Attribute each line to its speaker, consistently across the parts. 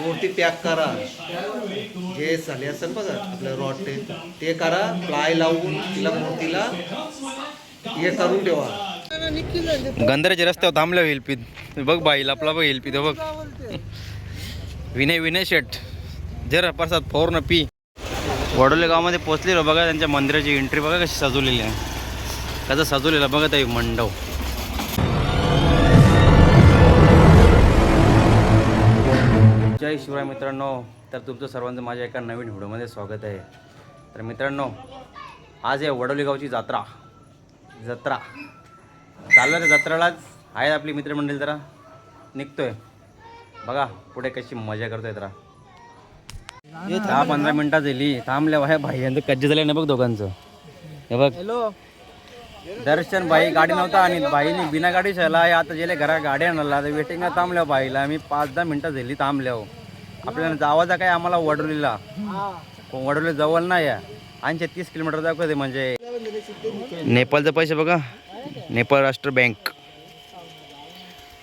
Speaker 1: मूर्ती पॅक करा. जे झाले असेल बघा आपलं रॉड ते ते करा प्लाय लावून तिला मूर्तीला हे करून ठेवा.
Speaker 2: गंधराच्या रस्त्यावर थांबल्या हेल्पीत बघ बाईल आपला बघ हेल्पीत बघ. विनय विनय शेट. जरा प्रसाद फोर न पी. वडोले गावामध्ये पोचलेलो बघा त्यांच्या मंदिराची एंट्री बघा कशी सजवलेली आहे. कसं सजवलेलं बघा ते मंडव जय शिवराय मित्रांनो. तर तुमचं सर्वांचं माझ्या एका नवीन व्हिडिओमध्ये स्वागत आहे. तर मित्रांनो आज आहे वडोली गावची जत्रा. जत्रा. चाललं त्या जत्रालाच. आहे आपली मित्रमंडळी जरा. निघतोय. बघा पुढे कशी मजा करतोय जरा. दहा पंधरा मिनिटात झाली. थांबल्या भाई भाई यांचं कज्जे झाले ना बघ दोघांचं. हे बघ.
Speaker 3: हॅलो
Speaker 2: दर्शन भाई गाडी नव्हता आणि भाईने बिना गाडी शाला आता गेले घरा गाडी आणला. आता वेटिंगला थांबल्या भाईला आम्ही पाच दहा मिनिटं झाली थांबल्यावर आपल्याला जावाचा काय आम्हाला वडोलीला? वडोली जवळ नाही आहे. ऐंशी तीस किलोमीटर दाखवते म्हणजे? नेपाळचे पैसे बघा. नेपाळ राष्ट्र बँक.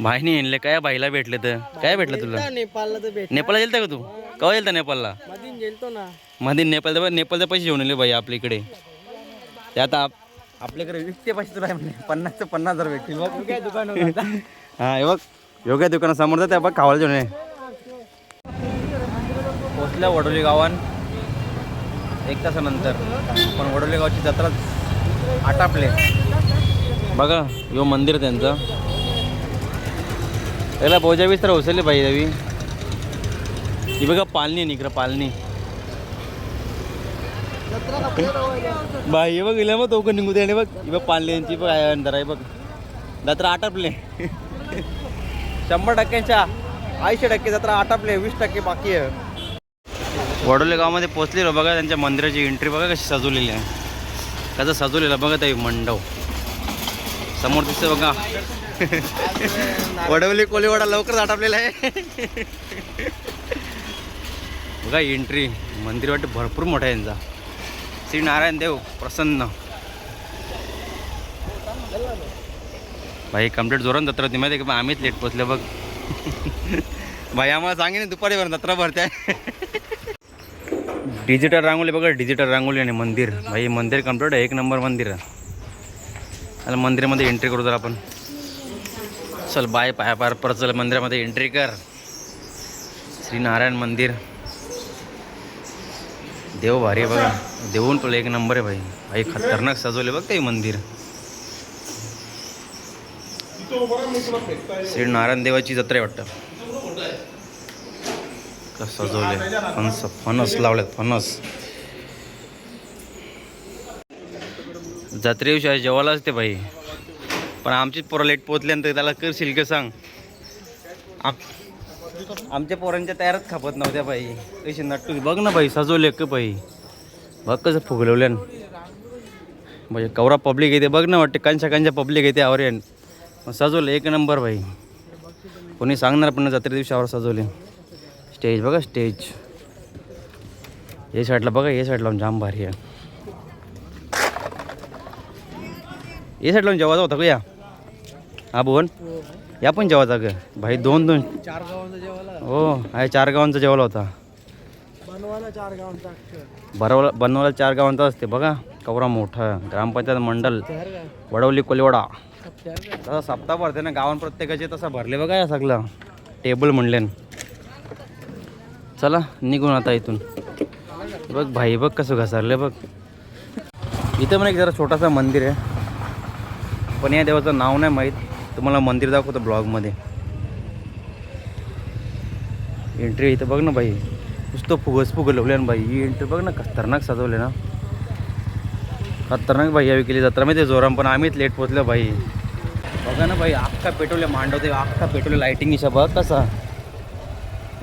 Speaker 2: भाईने आणले काय? भाईला भेटले तर. काय भेटलं तुला?
Speaker 3: नेपाळला तर भेट?
Speaker 2: नेपाळला गेलता का तू? केव्हा गेलता नेपाळला? मध्ये नेपाळ नेपाळचे पैसे घेऊन आले भाई आपल्या इकडे. ते आता आप- आपल्याकडे वीसचे पैसे तुला म्हणजे पन्नासचे पन्नास हजार भेटतील. बघ
Speaker 3: काय दुकान
Speaker 2: हा हे बघ. योग्य दुकानासमोर त्या बघ खावायला जेवण आहे पोचल्या वडोली गावान एक तासानंतर. पण वडोली गावची जत्रा आटापले. बघा यो मंदिर त्यांचं. त्याला बोजावीस तर उचलले पाहिजे ही बघा पालनी निकर पालनी. बाई हे बघ इला मग तो निघू दे बघ ही बघ यांची बघ आहे अंधार आहे बघ. जत्रा आटापले. शंभर टक्क्यांच्या ऐंशी टक्के जत्रा आटापले वीस टक्के बाकी आहे. वडोले गावामध्ये पोचलेलो बघा त्यांच्या मंदिराची एंट्री बघा कशी सजवलेली आहे. कसं सजवलेलं बघा ते मंडव. समोर दिसतं बघा. वडवली कोलीवाडा लवकरच आटापलेला आहे. बघा एंट्री मंदिर वाटते भरपूर मोठा आहे यांचा. श्री नारायण देव प्रसन्न. भाई कंप्लीट जोरात जत्रा होती. माहिती आहे की? आम्हीच लेट पोचले बघ. भाई आम्हाला सांगेन दुपारी भर जत्रा भरते. डिजिटल रांगोली बघा डिजिटल रांगोली आणि मंदिर. भाई मंदिर कंप्लीट आहे एक नंबर मंदिर. आहे मंदिरामध्ये एंट्री करू जर आपण. चल बाय पाया पार परत चल मंदिरामध्ये एंट्री कर. श्रीनारायण मंदिर. देव भारी आहे बघा. देऊन तुला एक नंबर आहे भाई. भाई खतरनाक सजवले बघ ते मंदिर. श्री नारायण देवाची जत्रा आहे वाटतं. कसं सजवले. फणस फणस लावलेत फणस. जत्रेविषयी जेवायला असते भाई पण आमचीच पोरं लेट पोचल्यानंतर त्याला करशील का सांग. आमच्या पोरांच्या तयारच खापत नव्हत्या बाई. कशी नट्टू बघ ना बाई सजवले का बाई. बघ कसं फुगलवल्यान म्हणजे कवरा पब्लिक येते बघ ना वाटते कांच्या कांच्या पब्लिक येते आवरेन मग सजवलं एक नंबर बाई. कोणी सांगणार पण जत्रे दिवशी आवर सजवले. स्टेज बघा स्टेज हे साईडला बघा हे साईडला जाम भारी आहे हे. साईडला जेवायचा होता का या? हा भुवन या पण जेवायचा ग. भाई दोन दोन.
Speaker 3: चार गावांचा जेवायला
Speaker 2: हो आहे चार गावांचा जेवला होता.
Speaker 3: बनवायला चार गावांचा.
Speaker 2: भरवला बनवायला चार गावांचा असते. बघा कवरा मोठा ग्रामपंचायत मंडल वडवली कोलिवाडा. तसा सप्ताह भरते ना गावां प्रत्येकाचे तसं भरले बघा या सगळं. टेबल म्हणले चला निघून आता इथून. बघ भाई बघ कसं घसरलं बघ. इथं पण एक जरा छोटासा मंदिर आहे. पण या देवाचं नाव नाही माहीत. तुम्हाला मंदिर दाखवतो ब्लॉगमध्ये. एंट्री इथं बघ ना भाई. नुसतं फुगस फुगलवले ना भाई. ही एंट्री बघ ना खतरनाक सजवले ना. खतरनाक भाई यावी केली जत्रा. माहिती जोराम पण आम्हीच लेट पोचलो बाई बघा ना भाई अख्खा पेट्रोल मांडवते अख्खा पेट्रोल लाईटिंग हिशा बघ कसा?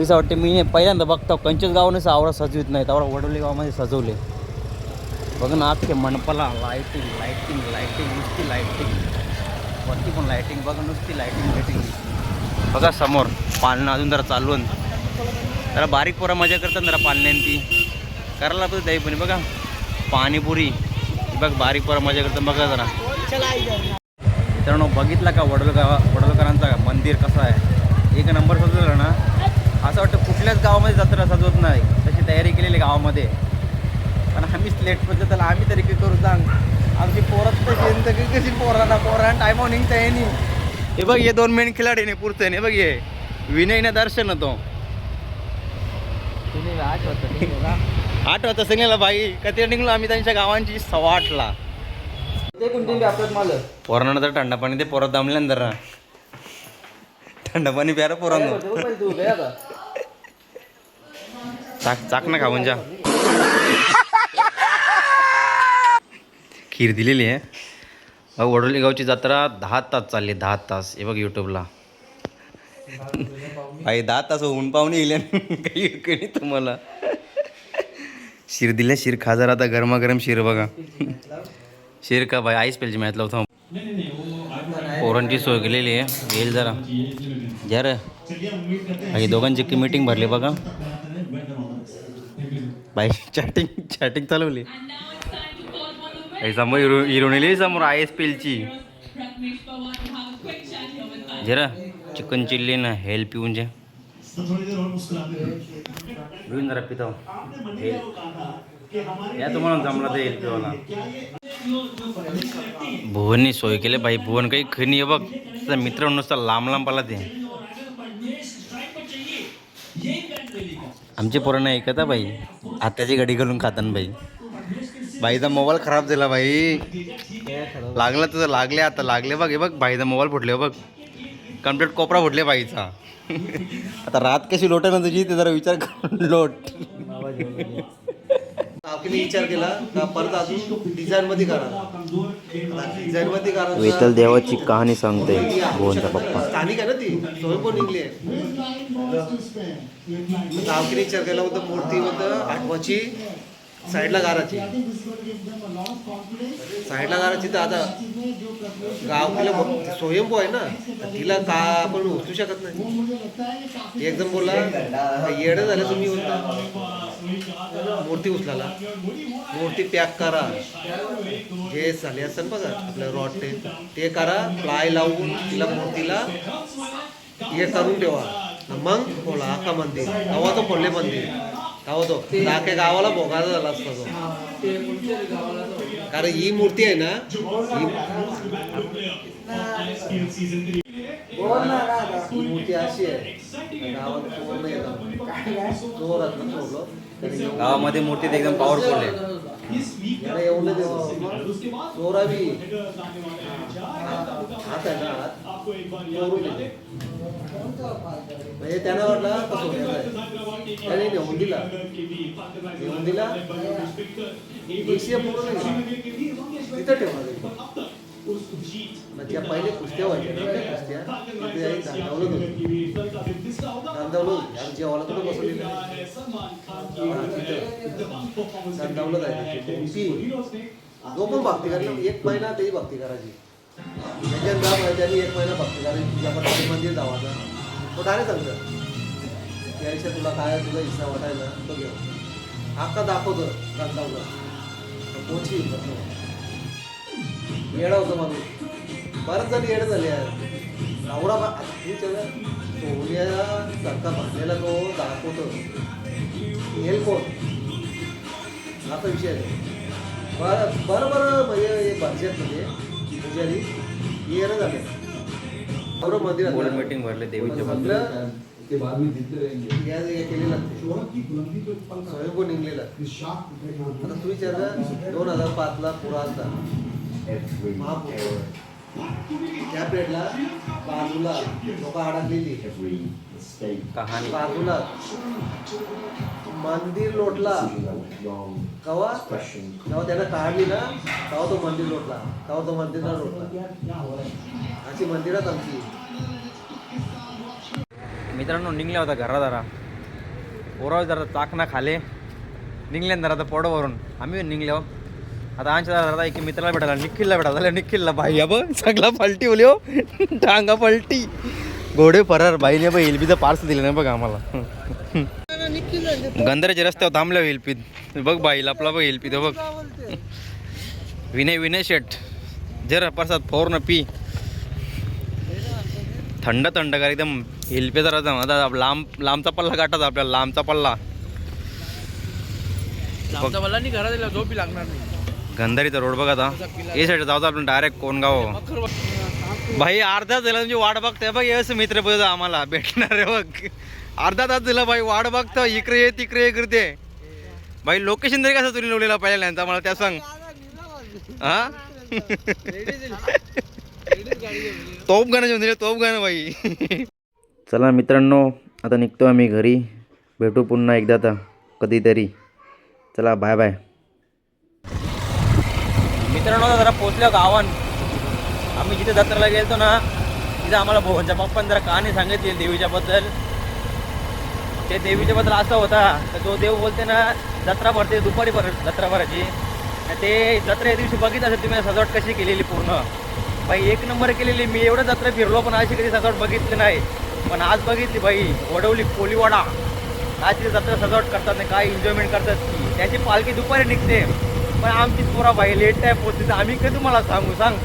Speaker 2: असं वाटते मी पहिल्यांदा बघतो कंचच गावाने आवरा सजवित नाही तेवढा वडोली गावामध्ये सजवले. बघ ना अख्खे मंडपाला लाईटिंग लाईटिंग लाईटिंग नुसती लाईटिंग वरती पण लाईटिंग बघ नुसती लाईटिंग लाईटिंग बघा समोर पालणं अजून जरा चालवून जरा बारीक पोरा मजा करतात जरा पालण्यान ती. करायला पण दही पण बघा पाणीपुरी. बघ बारीक पोरा मजा करतात. बघा जरा. मित्रांनो बघितला का वडोलगाव वडोलकरांचा मंदिर कसं आहे? एक नंबर सजवलं ना? असं वाटतं कुठल्या कुठल्याच गावामध्ये जत्रा सजवत नाही. तशी तयारी केलेली गावामध्ये. पण आम्हीच लेट पडतो त्याला आम्ही तरी काय करू सांग? आमची पोरात तर कशी पोराला पोरांना टायमावर निघता नाही हे बघ हे दोन मेन खिलाडी नाही पुरते हे बघ हे. विनय ना दर्शन तो
Speaker 3: तुम्ही आठ वाजता
Speaker 2: सांगलेला भाई कधी निघलो आम्ही त्यांच्या गावांची?
Speaker 3: माल
Speaker 2: पोरांना तर थंड पाणी ते पोरात दमल्यान जरा. थंड पाणी प्यारा पोरांना. चाक चाक ना खाऊन जा. खीर दिलेली आहे. अहो वडोली गावची जत्रा दहा तास चालली दहा तास. हे बघ यूट्यूबला भाई दहा तास होऊन पाहून येईल काही काही तुम्हाला. शिर दिल्या शिर खा जरा आता गरमागरम शिर बघा. शिर का भाई आईस पेलची मॅच लावतो. पोरांची सोय केलेली आहे. येईल जरा. जरा. भाई दोघांची मीटिंग भरली बघा. बाई चॅटिंग चॅटिंग चालवली. समोर हिरो हिरोनीली समोर आय एस पी एलची जरा चिकन चिल्ली ना हेल पिऊन जे. घेऊन जरा पितो हेल या तुम्हाला जमला तर हेल पिवाला भुवननी सोय केली बाई भुवन काही खणी आहे बघ. त्याचा मित्र नुसता लांब लांब पाला ते आमचे पोरांना ऐकता बाई. आत्याची गाडी घालून खातान बाई. बाईचा मोबाईल खराब झाला बाई. लागला तुझं लागले आता लागले बघ हे बघ बाईचा मोबाईल फुटले बघ. कंप्लीट कोपरा फुटले बाईचा. आता रात कशी लोट ना तुझी ते जरा विचार करून लोट.
Speaker 1: आपली विचार केला का परत अजून डिझाईन मध्ये करा डिझाईन मध्ये करा
Speaker 2: वेतल देवाची कहाणी सांगते भुवनचा पप्पा.
Speaker 1: स्थानिक आहे ना ती? सोय पण निघली आहे. गावकीने विचार केला होता मूर्ती होतं आठवाची साईडला गाराची. साईडला गाराची तर आता गावकीला स्वयंभू आहे ना. तिला का आपण उचलू शकत नाही? एकदम बोला येडं झालं तुम्ही होता मूर्ती उचलाला. मूर्ती पॅक करा. जे झाले असेल बघा आपल्या रॉड ते. ते करा प्लाय लावून तिला मूर्तीला हे करून ठेवा. मग बोला आका मंदिर. तवा तो पडले मंदिर. तवा तो. दाखे गावाला भोगायला झाला असता तो. कारण ही मूर्ती आहे ना ही ही मूर्ती अशी आहे. गावात पूर्ण नाही येतात. जोरात ना
Speaker 2: गावामध्ये मूर्ती एकदम पॉवरफुल आहे.
Speaker 1: एवढं चोरावी हात आहे ना म्हणजे त्यानं वाटला कसं त्याने नेऊन दिला नेऊन दिला एकशे पूर्ण तिथं ठेवणार मग त्या पहिले कुस्त्या व्हायच्या ना त्या कुस्त्या? तिथे आई दांडवलं होतं. दांडवलं होतं. आमची जेवायला कुठं बसवली दांडवलं जायचं मोठी जो पण भक्ती करायची एक महिना तरी भक्ती करायची त्याच्यात म्हणजे दहा म्हणजे एक महिना भक्ती करायची तुझ्या पण मंदिर जावाचा तो डायरेक्ट सांगतं त्यापेक्षा तुला काय तुझा हिस्सा वाटायला तो घेऊ अख्खा दाखवतो दाखवलं पोची येडा होतो माणूस. बरंच जण येडं झाले आहे आवडा बा तू त्याला सोनिया सारखा बांधलेला तो दाखवतो. येईल कोण? असा विषय आहे. बरं बरं बरं म्हणजे हे बजेटमध्ये पुजारी. येणं झाले. बरोबर मंदिरात
Speaker 2: बोर्ड. मीटिंग भरले देवीच्या
Speaker 1: मंदिरात. या हे केलेला स्वयंभू निघलेला. आता तू दोन हजार पाच ला पुरा असता त्या पिरियडला बाजूला लोक अडकलेली.
Speaker 2: कहाणी.
Speaker 1: बाजूला. मंदिर लोटला. कवा? तेव्हा त्यानं काढली ना तेव्हा तो मंदिर लोटला. तेव्हा तो मंदिरला लोटला. अशी मंदिरात आमची.
Speaker 2: मित्रांनो निघल्या होता घरा जरा. पोराव जरा चाकना खाले. निघल्या जरा आता पोडवरून आम्ही पण निघलो. आता आमच्या जरा एक मित्राला भेटायला निखिलला भेटायला निखिलला भाई अब सगळा पलटी बोली टांगा पलटी. घोडे फरार बाईने बाई एलपीचं पार्सल दिलं नाही बघ आम्हाला. गंधराच्या रस्त्यावर थांबल्या एलपीत बघ बाईला आपला बघ एलपी तो बघ. विनय विनय शेट. जरा प्रसाद फोर न पी. थंड थंड कर एकदम. हिलपे जरा आता लांब लांबचा पल्ला गाठाचा आपल्याला लांबचा पल्ला.
Speaker 3: लांबचा पल्ला नाही घरात दिला झोपी लागणार नाही.
Speaker 2: गंधारीचा रोड बघा आता ए साईड जाऊ आपण डायरेक्ट कोणगाव भाई अर्धा झाला तुमची वाट बघताय बघ येस मित्र बघ आम्हाला. भेटणार आहे बघ. अर्धा तास दिला भाई वाट बघतो इकडे ये तिकडे ये करते भाई लोकेशन तरी कसं तुम्ही लावलेला पहिल्यांदा मला त्या सांग. हा? तोप गाणं म्हणजे तोप गाणं भाई. चला मित्रांनो आता निघतो आम्ही घरी. भेटू पुन्हा एकदा आता कधीतरी. चला बाय बाय मित्रांनो जरा पोचल्या गावान आम्ही जिथे जत्रेला गेलतो ना तिथं आम्हाला भोवनच्या पप्पाने जरा कहाणी सांगितली देवीच्या बद्दल ते देवीच्या बद्दल असा होता तर तो देव बोलते ना जत्रा भरते दुपारी भर जत्रा भरायची. ते जत्रा या दिवशी बघितलं असेल तुम्ही सजावट कशी केलेली पूर्ण. बाई एक नंबर केलेली मी एवढं जत्रा फिरलो पण अशी कधी सजावट बघितली नाही. पण आज बघितली बाई वडवली कोलीवाडा. काय तिथे जत्रा सजावट करतात नाही काय एन्जॉयमेंट करतात ती. त्याची पालखी दुपारी निघते. पण आमची पोरा बाई लेट टाईम पोचते तर आम्ही कधी तुम्हाला सांगू सांग.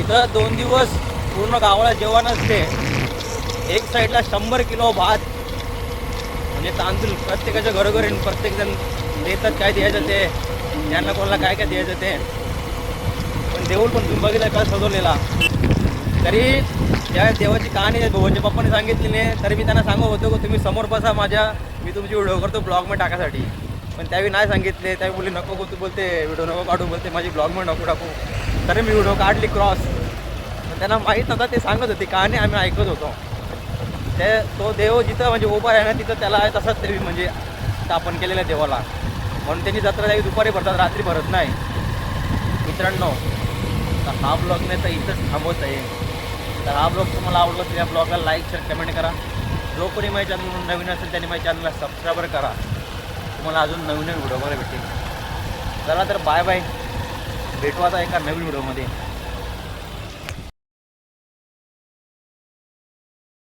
Speaker 2: इथं दोन दिवस पूर्ण गावाला जेवण असते. एक साईडला शंभर किलो भात. म्हणजे तांदूळ प्रत्येकाच्या घरोघरी प्रत्येकजण देतात काय द्यायचं ते. त्यांना कोणाला काय काय द्यायचं ते. पण देऊळ पण तुम्ही बघितलं का सजवलेला? तरी ज्या देवाची कहाणी भुवनच्या पप्पाने सांगितली नाही तरी मी त्यांना सांगत होतो की तुम्ही समोर बसा माझ्या मी तुमची व्हिडिओ करतो ब्लॉगमध्ये टाकायसाठी. पण त्यावेळी नाही सांगितले. त्यावेळी बोलले नको गो तू बोलते व्हिडिओ नको काढू बोलते माझी ब्लॉगमध्ये नको टाकू. तरी मी व्हिडिओ काढली क्रॉस पण त्यांना माहीत नव्हता ते सांगत होते कहाणी आम्ही ऐकत होतो. ते तो देव जिथं म्हणजे उभा आहे ना तिथं त्याला तसंच देवी म्हणजे स्थापन केलेलं आहे देवाला. म्हणून त्यांची जत्रा त्यावेळी दुपारी भरतात रात्री भरत नाही. मित्रांनो तर हा ब्लॉग नाही तर इथंच थांबवत आहे. तर हा ब्लॉग तुम्हाला आवडला तर या ब्लॉगला लाईक शेअर कमेंट करा. जो कोणी माझ्या चॅनल नवीन असेल त्यांनी माझ्या चॅनलला सबस्क्राईबर करा. तुम्हाला अजून नवीन नवीन व्हिडिओ बघायला भेटेल चला तर बाय बाय. भेटू आता एका नवीन व्हिडिओमध्ये.